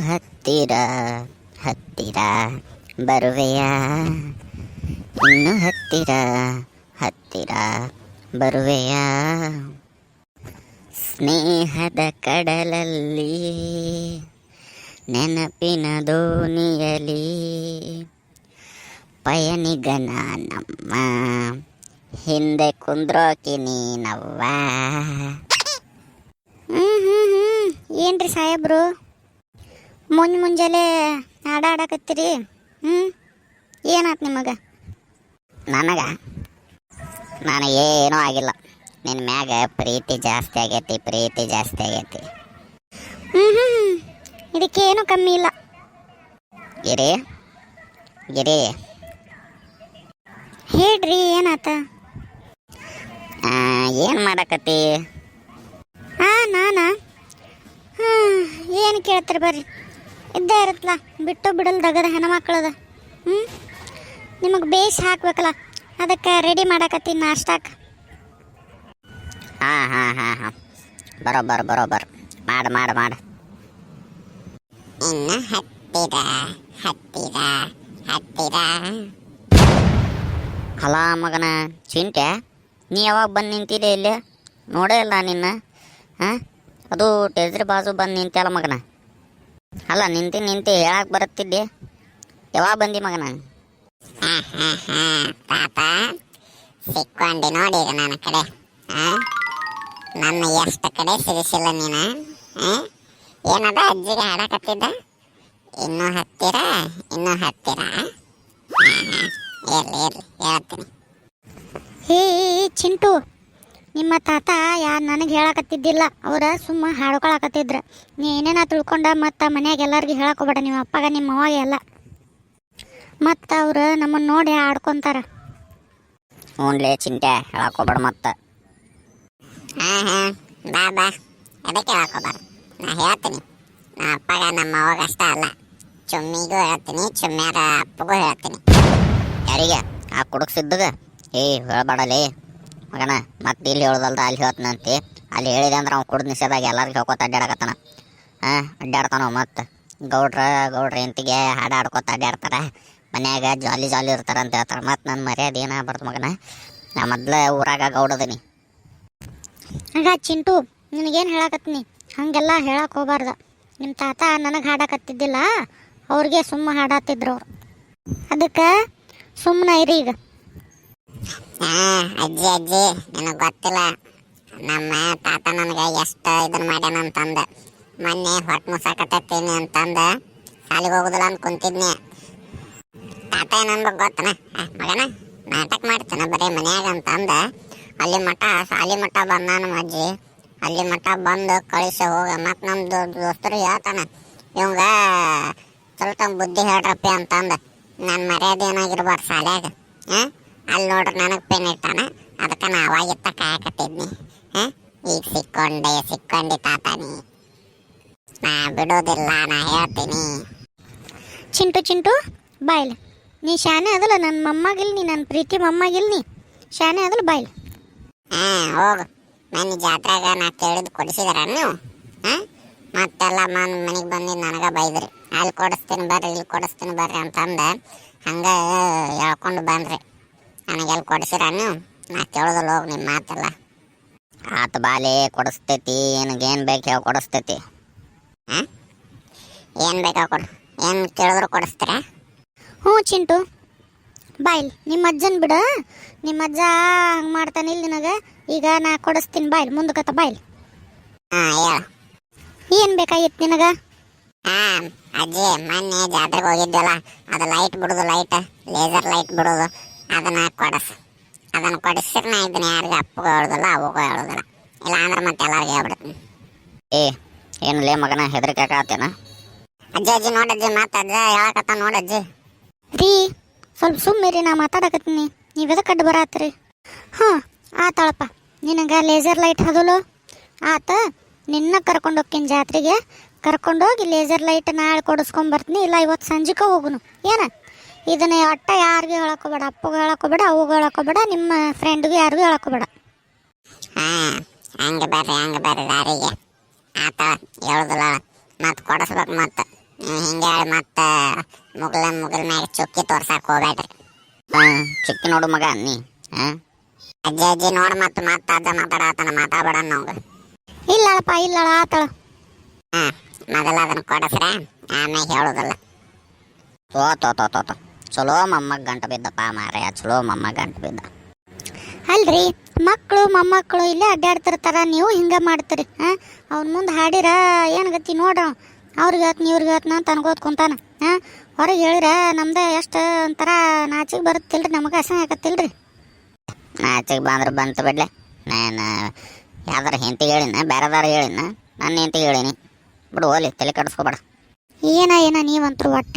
ಹತ್ತಿರ ಹತ್ತಿರ ಬರುವೆಯ? ಇನ್ನು ಹತ್ತಿರ ಹತ್ತಿರ ಬರುವೆಯ? ಸ್ನೇಹದ ಕಡಲಲ್ಲಿ, ನೆನಪಿನ ದೋಣಿಯಲಿ ಪಯಣಿಗನ ನಮ್ಮ ಹಿಂದೆ ಕುಂದ್ರೋಕಿ ನೀನವ್ವ? ಹ್ಮ್ ಹ್ಮ್ ಹ್ಞೂ ಏನ್ರಿ ಸಾಹೇಬ್ರು? ಮುಂಜ್ ಮುಂಜಾನೆ ಹಾಡ ಆಡಕತ್ತೀರಿ ಹ್ಮ್? ನಿಮಗೆ? ನಿಮಗ ನಾನು ಏನೂ ಆಗಿಲ್ಲ. ನಿನ್ನ ಮ್ಯಾಗ ಪ್ರೀತಿ ಜಾಸ್ತಿ ಆಗೈತಿ ಪ್ರೀತಿ ಜಾಸ್ತಿ ಆಗೈತಿ. ಹ್ಞೂ ಹ್ಞೂ ಇದಕ್ಕೇನು ಕಮ್ಮಿ ಇಲ್ಲ. ಗಿರಿ ಗಿರಿ. ಹೇಳ್ರಿ ಏನಾತ? ಏನು ಮಾಡಕತ್ತಿ? ಹಾಂ ನಾನಾ? ಹಾಂ ಏನು ಕೇಳ್ತಾರೆ ಬರ್ರಿ. ಇದ್ದೇ ಇರುತ್ತಲ್ಲ ಬಿಟ್ಟು ಬಿಡಲ್ ದಗದ ಹೆಣ್ಮಕ್ಳದ. ಹ್ಞೂ ನಿಮಗೆ ಬೇಸ್ ಹಾಕ್ಬೇಕಲ್ಲ ಅದಕ್ಕೆ ರೆಡಿ ಮಾಡಕತ್ತೀನಿ ನಾಷ್ಟಾಕ. ಹಾಂ ಹಾಂ ಹಾಂ ಹಾಂ. ಬರೋಬ್ಬರ ಬರೋಬ್ಬರ. ಮಾಡು ಮಾಡು ಮಾಡು. ಇನ್ನು ಹತ್ತಿರ ಹತ್ತಿರ ಹತ್ತಿರ ಹಲಾ ಮಗನ ಚಿಂಟೆ ನೀ ಯಾವಾಗ ಬಂದು ನಿಂತಿದೆ ಇಲ್ಲಿ? ನೋಡೇ ಇಲ್ಲ ನಿನ್ನ ಹಾಂ? ಅದು ಟೇಜ್ರಿ ಬಾಜು ಬಂದು ನಿಂತಲ್ಲ ಮಗನ? ಅಲ್ಲ ನಿಂತಿ ನಿಂತಿ ಹೇಳಕ್ ಬರುತ್ತಿದ್ದೆ? ಯಾವಾಗ ಬಂದಿ ಮಗನ? ಪಾಪ. ಸಿಕ್ಕೊಂಡಿ ನೋಡಿ ಈಗ ನನ್ನ ಕಡೆ? ನನ್ನ ಎಷ್ಟು ಕಡೆ ಸಿಗಿಸಿಲ್ಲ ನೀನು? ಏನದ ಅಜ್ಜಿಗೆ ಹಾಡಕತ್ತಿದ್ದ? ಇನ್ನೂ ಹತ್ತಿರ ಇನ್ನೂ ಹತ್ತಿರ. ಇರ್ಲಿ ಇರ್ಲಿ ಹೇಳ್ತೀನಿ. ಹೇ ಚಿಂಟು ನಿಮ್ಮ ತಾತ ಯಾರು ನನಗೆ ಹೇಳಕತ್ತಿದ್ದಿಲ್ಲ. ಅವ್ರ ಸುಮ್ಮ ಹಾಡ್ಕೊಳಕತ್ತಿದ್ರ. ನೀ ಏನೇನ ತಿಳ್ಕೊಂಡ ಮತ್ತು ಮನ್ಯಾಗ ಎಲ್ಲರಿಗೂ ಹೇಳಕೋಬೇಡ ನಿಮ್ಮ ಅಪ್ಪಗ ನಿಮ್ಮ ಅವಾಗ ಎಲ್ಲ. ಮತ್ತು ಅವ್ರು ನಮ್ಮನ್ನ ನೋಡಿ ಆಡ್ಕೊಂತಾರ ಹ್ಞೂನ್ಲೇ ಚಿಂತೆ ಹೇಳಕೋಬೇಡ ಮತ್ತೆ. ಹಾ ಹಾ, ಬಾ ಬಾ. ಅದಕ್ಕೆ ಹೇಳ್ಕೊಬಾರ ನಾ ಹೇಳ್ತೀನಿ. ನಾ ಅಪ್ಪಗ ನಮ್ಮ ಅವಾಗ ಅಷ್ಟ ಅಲ್ಲ. ಚುಮ್ಮಿಗೂ ಹೇಳ್ತೀನಿ, ಚುಮ್ಮ್ಯಾರ ಅಪ್ಪಗೂ ಹೇಳ್ತೀನಿ. ಯಾರಿಗೆ? ಆ ಕುಡುಕ್ಸಿದ್ದಗ ಏ, ಹೇಳ್ಬೇಡಲೇ. ಮಗನ, ಮತ್ತೆ ಇಲ್ಲಿ ಹೇಳ್ದಲ್ದ ಅಲ್ಲಿ ಹೇಳ್ತಾನಂತೆ ಅಲ್ಲಿ ಹೇಳಿದೆ ಅಂದ್ರೆ ಅವ್ನು ಕುಡ್ದು ನಿಷೇಧಾಗಿ ಎಲ್ಲರಿಗೂ ಹೇಳ್ಕೊತ ಅಡ್ಡಾಡಕತ್ತಾನ ಹಾಂ ಅಡ್ಡಾಡ್ತಾನ ಮತ್ತೆ. ಗೌಡ್ರ ಗೌಡ್ರ ಇಂತಿಗೆ ಹಾಡು ಆಡ್ಕೊತ ಅಡ್ಡಾಡ್ತಾರ ಮನ್ಯಾಗ ಜಾಲಿ ಜಾಲಿ ಇರ್ತಾರ ಅಂತ ಹೇಳ್ತಾರೆ. ಮತ್ತು ನನ್ನ ಮರ್ಯಾದೆ ಏನಾಗ್ಬಾರ್ದು ಮಗನ? ನಾ ಮೊದ್ಲ ಊರಾಗ ಗೌಡದೀನಿ ಆಗ ಚಿಂಟು, ನಿನಗೇನು ಹೇಳಕತ್ತೀನಿ? ಹಾಗೆಲ್ಲ ಹೇಳಕ್ಕೆ ಹೋಗ್ಬಾರ್ದು. ನಿಮ್ಮ ತಾತ ನನಗೆ ಹಾಡಾಕತ್ತಿದ್ದಿಲ್ಲ, ಅವ್ರಿಗೆ ಸುಮ್ಮ ಹಾಡಾತಿದ್ರು ಅವ್ರು. ಅದಕ್ಕೆ ಸುಮ್ಮನೆ ಇರಿ ಈಗ. ಹಾ, ಅಜ್ಜಿ ಅಜ್ಜಿ, ನನಗೆ ಗೊತ್ತಿಲ್ಲ. ನಮ್ಮ ತಾತ ನನಗೆ ಎಷ್ಟು ಇದನ್ನ ಮಾಡ್ಯಾನ ಅಂತಂದ. ಮೊನ್ನೆ ಹೊಟ್ಟೆ ಮುಸಾಕತ್ತೀನಿ ಅಂತಂದ. ಶಾಲೆಗೆ ಹೋಗುದಿಲ್ಲ ಅಂತ ಕುಂತಿದ್ನಿ. ತಾತ ನಂದು ಗೊತ್ತನ? ಮಗನ, ನಾಟಕ ಮಾಡ್ತೇನೆ ಬರೀ ಮನ್ಯಾಗ ಅಂತಂದ. ಅಲ್ಲಿ ಮಠ, ಶಾಲಿ ಮಠ ಬಂದ ನಮ್ಮ ಅಜ್ಜಿ. ಅಲ್ಲಿ ಮಠ ಬಂದು ಕಳಿಸಿ ಹೋಗ. ಮತ್ತು ನಮ್ಮ ದೋಸ್ತರು ಹೇಳ್ತಾನ, ಇವಂಗ ಸ್ವಲ್ಪ ಬುದ್ಧಿ ಹೇಳ್ರಪ್ಪಿ ಅಂತಂದ. ನನ್ನ ಮರ್ಯಾದೆ ಏನಾಗಿರ್ಬಾರ್ದು ಶಾಲ್ಯಾಗ. ಹಾಂ ಅಲ್ಲಿ ನೋಡ್ರಿ ನನಗೆ ಪೆನ್ ಇಟ್ಟಾನ ಅದಕ್ಕೆ ನಾ ಅವಾಗಿತ್ತ ಕಾಯಕತ್ತಿದ್ನಿ. ಹಾಂ? ಈಗ ಸಿಕ್ಕೊಂಡೆ ಸಿಕ್ಕೊಂಡಿ ತಾತಾನಿ. ನಾ ಬಿಡೋದಿಲ್ಲ ನಾ ಹೇಳ್ತೀನಿ. ಚಿಂಟು ಚಿಂಟು ಬಾಯ್ಲ ನೀ ಶಾನೆ ಅದಲ್ಲ ನನ್ನ ಮೊಮ್ಮಗಿಲ್ ನೀ ನನ್ನ ಪ್ರೀತಿ ಮೊಮ್ಮಗಿಲ್ ನೀ. ಶಾನೆ ಅದಲ್ಲ ಬಾಯ್ಲ ಹಾಂ ಹೋಗು. ನನ್ನ ಜಾತ್ರೆಗ ನಾ ಕೇಳಿದ್ ಕೊಡಿಸಿದಾರ ನೀವು? ಹಾಂ? ಮತ್ತೆಲ್ಲ ಮನ್ ಮನೆಗೆ ಬಂದು ನನಗೆ ಬೈದ್ರಿ. ಅಲ್ಲಿ ಕೊಡಿಸ್ತೀನಿ ಬರ್ರಿ ಇಲ್ಲಿ ಕೊಡಿಸ್ತೀನಿ ಬರ್ರಿ ಅಂತಂದ ಹಂಗೆ ಹೇಳ್ಕೊಂಡು ಬಂದ್ರಿ. ನನಗೆಲ್ಲಿ ಎಲ್ಲಿ ನೀವು ನಾ ಕೇಳೋದಲ್ಲ ಹೋಗಿ ನಿಮ್ಮ ಮಾತೆಲ್ಲ. ಆತ ಬಾಲಿ ಕೊಡಿಸ್ತೈತಿ ಏನು ಬೇಕು ಹೇಳಿ ಕೊಡಿಸ್ತೈತಿ. ಹಾಂ ಏನು ಬೇಕಾ ಕೊಡು ಏನು ಕೇಳಿದ್ರು ಕೊಡಿಸ್ತೀರಾ? ಹ್ಞೂ ಚಿಂಟು. ಬಾಯ್ಲ್ ನಿಮ್ಮ ಅಜ್ಜನ್ ಬಿಡು. ನಿಮ್ಮ ಅಜ್ಜ ಹಂಗೆ ಮಾಡ್ತಾನೆ ಮಾಡ್ತಾನಿಲ್ಲ ನಿನಗೆ. ಈಗ ನಾ ಕೊಡಿಸ್ತೀನಿ ಬಾಯ್ಲ್ ಮುಂದಕತ್ತ ಬಾಯ್ಲ್ ಹಾಂ ಹೇಳ. ಏನು ಬೇಕಾಗಿತ್ತು ನಿನಗೆ? ಹಾಂ ಅಜ್ಜಿ ಮೊನ್ನೆ ಜಾತ್ರೆಗೆ ಹೋಗಿದ್ದೆಲ್ಲ ಅದು ಲೈಟ್ ಬಿಡೋದು ಲೈಟ್ ಲೇಸರ್ ಲೈಟ್ ಬಿಡೋದು. ಅದನ್ನ ಕೊಡಿಸು. ಅದನ್ನು ಕೊಡಿಸಿದ್ರೆ ನಾ ಇದನ್ನ ಯಾರಿಗೂ ಅಪ್ಪಗೂ ಹೇಳೋದಿಲ್ಲ ಅವಗೂ ಹೇಳೋದಿಲ್ಲ. ಇಲ್ಲ ಅಂದ್ರೆ ಮತ್ತೆ ಎಲ್ಲರಿಗೂ ಹೇಳ್ಬಿಡ್ತೀನಿ. ಏ ಏನು ಲೇ ಮಗನ ಹೆದರಿಕೆ ಆತೇನ? ಅಜ್ಜಿ ಅಜ್ಜಿ ನೋಡಜ್ಜಿ ಮಾತು ಅಜ್ಜ ಹೇಳಕತ್ತ ನೋಡಜ್ಜಿ ರೀ ಸ್ವಲ್ಪ ಸುಮ್ಮಿರಿ ನಾ ಮಾತಾಡಕತ್ತೀನಿ. ನೀವು ಎದಕ್ಕೆ ಅಡ್ಡ ಬರತ್ರಿ? ಹಾಂ ಆತಾಳಪ್ಪ. ನಿನಗೆ ಲೇಸರ್ ಲೈಟ್ ಹದಲು? ಆತ ನಿನ್ನ ಕರ್ಕೊಂಡು ಹೋಗ್ತೀನಿ ಜಾತ್ರೆಗೆ. ಕರ್ಕೊಂಡೋಗಿ ಲೇಸರ್ ಲೈಟ್ ನಾಳೆ ಕೊಡಿಸ್ಕೊಂಬರ್ತೀನಿ ಇಲ್ಲ ಇವತ್ತು ಸಂಜೆಗೆ ಹೋಗುನು. ಏನ? ಇದನ್ನ ಒಟ್ಟ ಯಾರಿಗೂ ಹೇಳಕೋಬೇಡ ಅಪ್ಪಗೆ ಹೇಳಕೋಬೇಡ ಹೇಳಕ್ಕೂ ಹೇಳಕೋಬೇಡ ನಿಮ್ಮ ಫ್ರೆಂಡ್ಗೂ ಯಾರಿಗೂ ಹೇಳಕೋಬೇಡ ಹಾಂ ಹಂಗೆ ಬರ್ರಿ ಹಂಗೆ ಬರ್ರಿ ದಾರಿಗೆ. ಆತ ಹೇಳುದಿಲ್ಲ ಮತ್ತೆ ಕೊಡಿಸ್ಬೇಕು ಮತ್ತೆ. ಹಿಂಗೆ ಹೇಳಿ ಮತ್ತೆ ಮುಗಲ ಮುಗಲ್ ಮ್ಯಾಗ ಚುಕ್ಕಿ ತೋರ್ಸಕ್ ಹೋಗ್ಬೇಡ್ರಿ. ಹಾಂ ಚುಕ್ಕಿ ನೋಡು ಮಗ ನೀ ಹಾಂ. ಅಜ್ಜಿ ಅಜ್ಜಿ ನೋಡ್ ಮತ್ತೆ ಮತ್ತೆ ಅಜ್ಜ ಮಾತಾಡತಾನ ಮಾತಾಡ್ಬೇಡ ನಾವು. ಇಲ್ಲಪ್ಪ ಇಲ್ಲಳ ಆತಳ. ಹಾ ಮೊದಲ ಅದನ್ನು ಕೊಡಸ್ರ ಆಮೇಲೆ ಹೇಳೋದಿಲ್ಲ. ತೋ ತೋ ತೋ ತೋ ತೋ. ಚಲೋ ಮೊಮ್ಮಗ ಗಂಟು ಬಿದ್ದಪ್ಪ ಮಾರಾಯ, ಚಲೋ ಮೊಮ್ಮಗ ಗಂಟು ಬಿದ್ದ. ಅಲ್ರಿ ಮಕ್ಕಳು ಮೊಮ್ಮಕ್ಕಳು ಇಲ್ಲೇ ಅಡ್ಡಾಡ್ತಿರ್ತಾರ ನೀವು ಹಿಂಗೆ ಮಾಡ್ತೀರಿ ಹಾಂ ಮುಂದೆ ಹಾಡಿರ, ಏನು ಗತಿ ನೋಡ್ರ ಅವ್ರಿಗೆ ಹೇಳ್ತೀನಿ ಇವ್ರಿಗೆ ಹೇಳ್ತೀನಿ ಅಂತ ಅನ್ಕೋತ ಕುಂತಾನ ಹಾಂ ಹೊರಗೆ ಹೇಳಿರ, ನಮ್ದು ಎಷ್ಟು ಒಂಥರ ನಾಚಿಗೆ ಬರುತ್ತಿಲ್ರಿ, ನಮಗೆ ಅಸಹ್ಯ ಆಗತ್ತಿಲ್ರಿ. ನಾಚಿಗೆ ಬಂದ್ರೆ ಬಂತು ಬಿಡ್ಲೆ, ನಾನು, ಯಾವ್ದಾರ ಹೆಂತಿಗೆ ಹೇಳಿನ, ಬೇರೆದಾರ ಹೇಳಿನ, ನನ್ನ ಹೆಂತಿಗೆ ಹೇಳಿನಿ. ಬಿಡು, ಹೋಲಿ, ತಲೆ ಕಡಿಸ್ಕೊಬೇಡ. ಏನ ಏನ, ನೀವಂತರು ಒಟ್ಟ.